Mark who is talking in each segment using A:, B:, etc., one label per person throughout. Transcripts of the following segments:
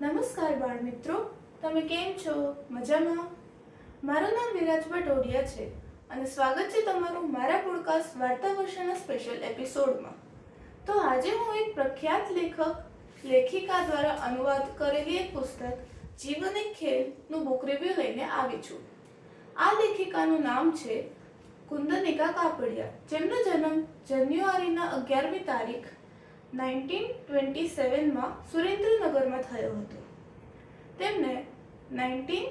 A: નમસ્કાર બાળ મિત્રો તમે કેમ છો? મજામાં? મારું નામ વિરાજ ભટોડિયા છે અને સ્વાગત છે તમારું મારા પોડકાસ્ટ વાર્તા વર્ષના સ્પેશિયલ એપિસોડમાં તો આજે હું એક પ્રખ્યાત લેખક, લેખિકા દ્વારા અનુવાદ કરેલી એક પુસ્તક, જીવન એક ખેલનું બુક રિવ્યુ લઈને આવી છું. આ લેખિકાનું નામ છે કુંદનિકા કાપડિયા. જેમનો જન્મ જાન્યુઆરીના અગિયારમી તારીખ નાઇન્ટીન ટ્વેન્ટી સેવનમાં સુરેન્દ્રનગરમાં થયો હતો. તેમને નાઇન્ટીન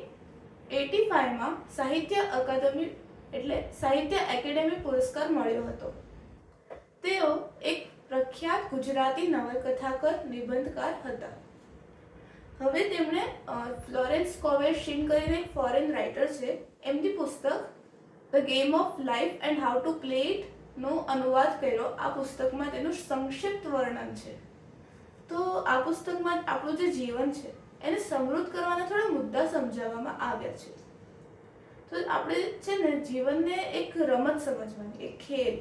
A: એટી ફાઇવમાં સાહિત્ય અકાદમી એટલે સાહિત્ય એકેડેમી પુરસ્કાર મળ્યો હતો. તેઓ એક પ્રખ્યાત ગુજરાતી નવલકથાકાર, નિબંધકાર હતા. હવે તેમણે ફ્લોરેન્સ કોવેર શિન કરીને ફોરેન રાઇટર છે. એમની પુસ્તક, the game of life and how to play it નો અનુવાદ કર્યો. આ પુસ્તકમાં તેનું સંક્ષિપ્ત વર્ણન છે. તો આ પુસ્તકમાં આપણું જે જીવન છે, એને સમૃદ્ધ કરવાના થોડા મુદ્દા સમજાવવામાં આવ્યા છે. તો આપણે છે ને જીવનને એક રમત સમજવાની, એક ખેલ,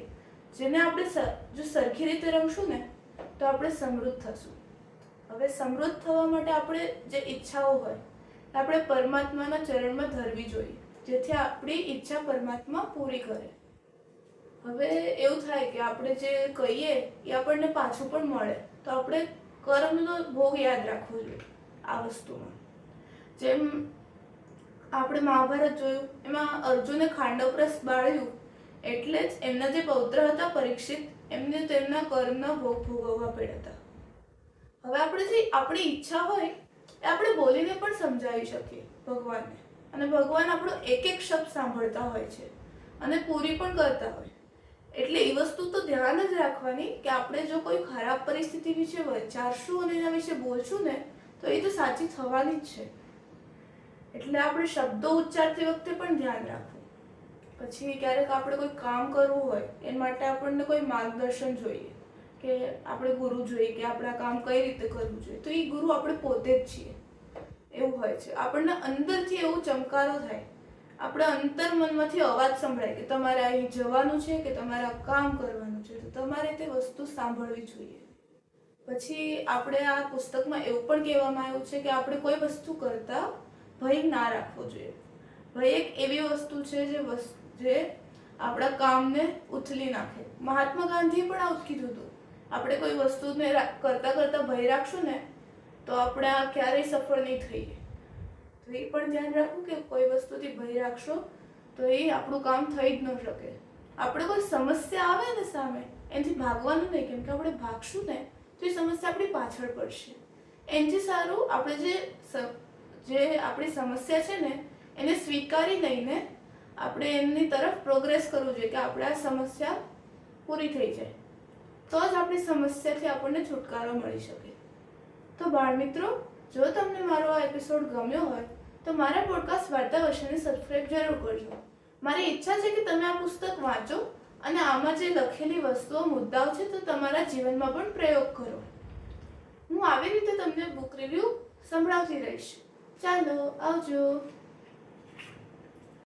A: જેને આપણે જો સરખી રીતે રમશું ને, તો આપણે સમૃદ્ધ થશું. હવે સમૃદ્ધ થવા માટે આપણે જે ઈચ્છાઓ હોય આપણે પરમાત્માના ચરણમાં ધરવી જોઈએ, જેથી આપણી ઈચ્છા પરમાત્મા પૂરી કરે. હવે એવું થાય કે આપણે જે કહીએ એ આપણને પાછું પણ મળે. તો આપણે કર્મનો ભોગ યાદ રાખવો જોઈએ આ વસ્તુમાં. જેમ આપણે મહાભારત જોયું, એમાં અર્જુને ખાંડવપ્રસ બાળ્યું એટલે જ એમના જે પૌત્ર હતા પરીક્ષિત, એમને તેમના કર્મના ભોગ ભોગવવા પડ્યા હતા. હવે આપણે જે આપણી ઈચ્છા હોય, એ આપણે બોલીને પણ સમજાવી શકીએ ભગવાનને. અને ભગવાન આપણો એક એક શબ્દ સાંભળતા હોય છે અને પૂરી પણ કરતા હોય. એટલે એ વસ્તુ તો ધ્યાન જ રાખવાની કે આપણે જો કોઈ ખરાબ પરિસ્થિતિ વિશે વિચારશું અને એના વિશે બોલશું ને, તો એ તો સાચી થવાની જ છે. એટલે આપણે શબ્દો ઉચ્ચારતી વખતે પણ ધ્યાન રાખવું. પછી ક્યારેક આપણે કોઈ કામ કરવું હોય, એ માટે આપણને કોઈ માર્ગદર્શન જોઈએ. કે આપણે ગુરુ જોઈએ કે આપણે આ કામ કઈ રીતે કરવું જોઈએ. તો એ ગુરુ આપણે પોતે જ છીએ. એવું હોય છે. આપણને અંદરથી એવું ચમકારો થાય આપણે અંતર મનમાંથી અવાજ સંભળાય કે તમારે અહીં જવાનું છે કે તમારે કામ કરવાનું છે, તો તમારે તે વસ્તુ સાંભળવી જોઈએ. પછી આપણે આ પુસ્તકમાં એવું પણ કહેવામાં આવ્યું છે કે આપણે કોઈ વસ્તુ કરતા ભય ના રાખવો જોઈએ. ભય એક એવી વસ્તુ છે જે જે આપણા કામને ઉથલી નાખે. મહાત્મા ગાંધીએ પણ આવું કીધું હતું. આપણે કોઈ વસ્તુને કરતા કરતા ભય રાખશું ને, તો આપણે આ ક્યારેય સફળ નહીં થઈએ. તો એ પણ ધ્યાન રાખવું કે કોઈ વસ્તુથી ભય રાખશો તો એ આપણું કામ થઈ જ ન શકે. આપણે કોઈ સમસ્યા આવે ને સામે, એનાથી ભાગવાનું નહીં, કેમ કે આપણે ભાગશું ને, તો એ સમસ્યા આપણી પાછળ પડશે. એનાથી સારું આપણે જે જે આપણી સમસ્યા છે ને, એને સ્વીકારી લઈને આપણે એમની તરફ પ્રોગ્રેસ કરવું જોઈએ કે આપણે આ સમસ્યા પૂરી થઈ જાય. તો જ આપણી સમસ્યાથી આપણને છુટકારો મળી શકે. તો બાળ મિત્રો જો તમને મારો આ એપિસોડ ગમ્યો હોય, તો મારા પોડકાસ્ટ વાર્તા વર્ષને સબસ્ક્રાઇબ જરૂર કરજો. મારી ઈચ્છા છે કે તમે આ પુસ્તક વાંચો અને આમાં જે લખેલી વસ્તુઓ, મુદ્દાઓ છે, તો તમારા જીવનમાં પણ પ્રયોગ કરો. હું આવી રીતે તમને બુક રિવ્યૂ સંભળાવતી રહીશ. ચાલો, આવજો.